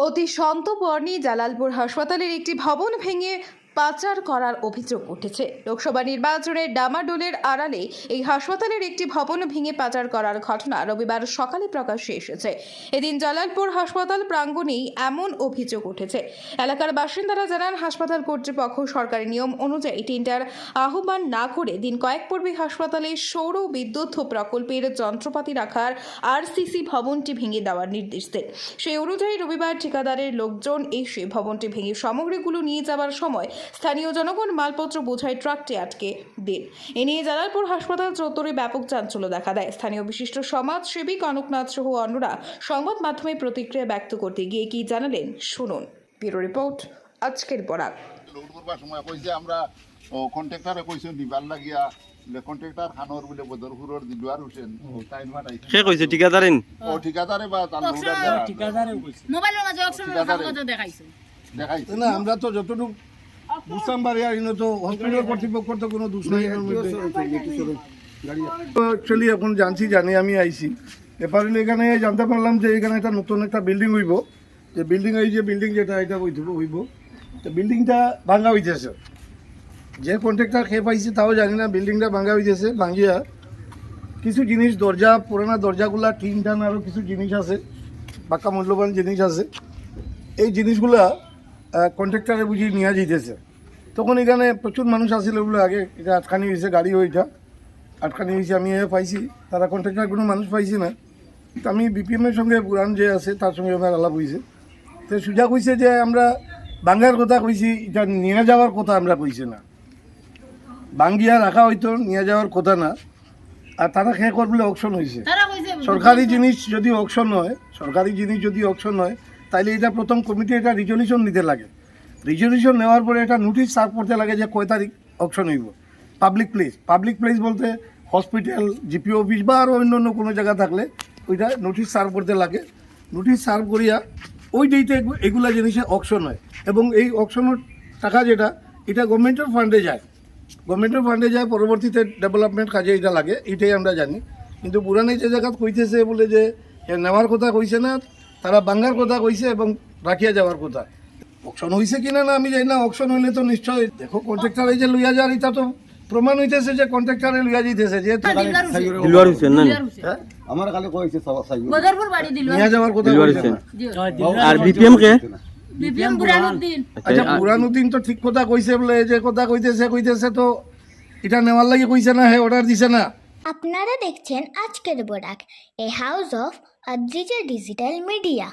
অতি সন্তপর্ণী জালালপুর হাসপাতালের একটি ভবন ভেঙে পাচার করার অভিযোগ উঠেছে। লোকসভা নির্বাচনের ডামাডোলের আড়ালে এই হাসপাতালের একটি ভবন ভেঙে পাচার করার ঘটনা রবিবার সকালে প্রকাশ্যে এসেছে। এদিন জালালপুর হাসপাতাল প্রাঙ্গণেই এমন অভিযোগ উঠেছে। এলাকার বাসিন্দারা জানান, হাসপাতাল কর্তৃপক্ষ সরকারি নিয়ম অনুযায়ী টেন্ডার আহ্বান না করে দিন কয়েক পূর্বে হাসপাতালে সৌর বিদ্যুৎ প্রকল্পের যন্ত্রপাতি রাখার আরসিসি ভবনটি ভেঙে দেওয়ার নির্দেশ দেন। সেই অনুযায়ী রবিবার ঠিকাদারের লোকজন এসে ভবনটি ভেঙে সামগ্রীগুলো নিয়ে যাওয়ার সময় স্থানীয় জনগণ মালপত্র বোঝাই ট্রাকটি আটকে দেন। এ নিয়ে জালালপুর হাসপাতাল চত্বরে ব্যাপক চাঞ্চল্য দেখা দেয়। স্থানীয় বিশিষ্ট সমাজসেবী কনকনাথ সহ অন্যরা সংবাদ মাধ্যমে প্রতিক্রিয়া ব্যক্ত করতে গিয়ে কি জানালেন শুনুন। ব্যুরো রিপোর্ট আজকের বরাক লোড করবার সময় কইছে আমরা কন্ট্রাক্টরে কইছে নিবার লাগিয়া কন্ট্রাক্টর খানোর বলে বদরপুরের দিলওয়ার হোসেন তাই সে কইছে ঠিকাদারিন? ও ঠিকাদারে বা তার লোডার মোবাইলের মাঝে অপশন দেখাইছে। দেখাইছে। না আমরা তো যতটুকু পারি আর তো হসপিটাল কর্তৃপক্ষ তো কোনো দোষ নাই অ্যাকচুয়ালি এখন জানছি, জানি, আমি আইছি। ব্যাপার এখানে জানতে পারলাম যে এখানে একটা নতুন একটা বিল্ডিং হইব। যে বিল্ডিং এই যে বিল্ডিং যেটা, এটা হইব তো বিল্ডিংটা ভাঙা হইতেছে। যে কন্ট্রাক্টর খেয়ে পাইছে তাও জানি না বিল্ডিংটা ভাঙা হইতেছে, ভাঙিয়া। কিছু জিনিস, দরজা, পুরানা দরজাগুলা টিন টান আরও কিছু জিনিস আছে বাক্কা মূল্যবান জিনিস আছে। এই জিনিসগুলা কন্ট্রাক্টারে বুঝি নিয়ে যেতেছে তখন এখানে প্রচুর মানুষ আসছিল বলে আগে এটা আটখানি হয়েছে গাড়ি ওইটা। আটখানি হয়েছে আমি এ পাইছি তারা কন্ট্রাক্টার কোনো মানুষ পাইছি না। তো আমি বিপিএমের সঙ্গে পুরান যে আছে তার সঙ্গে আমার আলাপ হয়েছে তো সুজা কইছে যে আমরা বাঙ্গার কথা কইছি এটা নিয়ে যাওয়ার কথা আমরা কইছি না। বাঙ্গিয়া রাখা হয়তো নিয়ে যাওয়ার কথা না। আর তারা খেয়ে করবলে অকশন হয়েছে সরকারি জিনিস যদি অকশন হয় সরকারি জিনিস যদি অকশন হয় তাহলে এটা প্রথম কমিটি এটা রিজলিউশন নিতে লাগে। রিজলিউশন নেওয়ার পরে এটা নোটিশ সার্ভ করতে লাগে যে কয় তারিখ অপশন হইব। পাবলিক প্লেস পাবলিক প্লেস বলতে হসপিটাল জিপি অফিস বা আরও অন্য অন্য কোনো জায়গা থাকলে ওইটা নোটিশ সার্ভ করতে লাগে। নোটিশ সার্ভ করিয়া ওই ডেটে এগুলা জিনিসে অকশন হয় এবং এই অকশনের টাকা যেটা, এটা গভর্নমেন্টের ফান্ডে যায়। গভর্নমেন্টের ফান্ডে যায়, পরবর্তীতে ডেভেলপমেন্ট কাজে এটা লাগে, এটাই আমরা জানি। কিন্তু পুরানি যে জায়গা কইতেছে বলে যে নেওয়ার কথা কইছে না তারা বাঙ্গার কথা কইছে এবং রাখিয়া যাওয়ার কথা। অকশন হয়েছে কিনা না আমি জানি না অকশন হইলে তো নিশ্চয় দেখো কন্ট্রাক্টর এই যে লইয়া যার এটা তো প্রমাণ হইতেছে যে কন্ট্রাক্টরে লইয়া যাইতেছে যে দিলওয়ার হোসেন। না হ্যাঁ? আমার কালে কইছে সবাই সাইব বদরপুর বাড়ি দিল নিয়ে যাওয়ার কথা দিলওয়ার হোসেন। আর বিপিএম কে? বিপিএম বুরানুদ্দিন আচ্ছা পুরানুদ্দিন তো ঠিক কথা কইছে বলে যে কথা কইতেছে কইতেছে তো এটা নেওয়ার লাগে কইছে না হ্যাঁ অর্ডার দিছে না। আপনারা দেখছেন আজকের বোরাক এ house of Adrija digital media.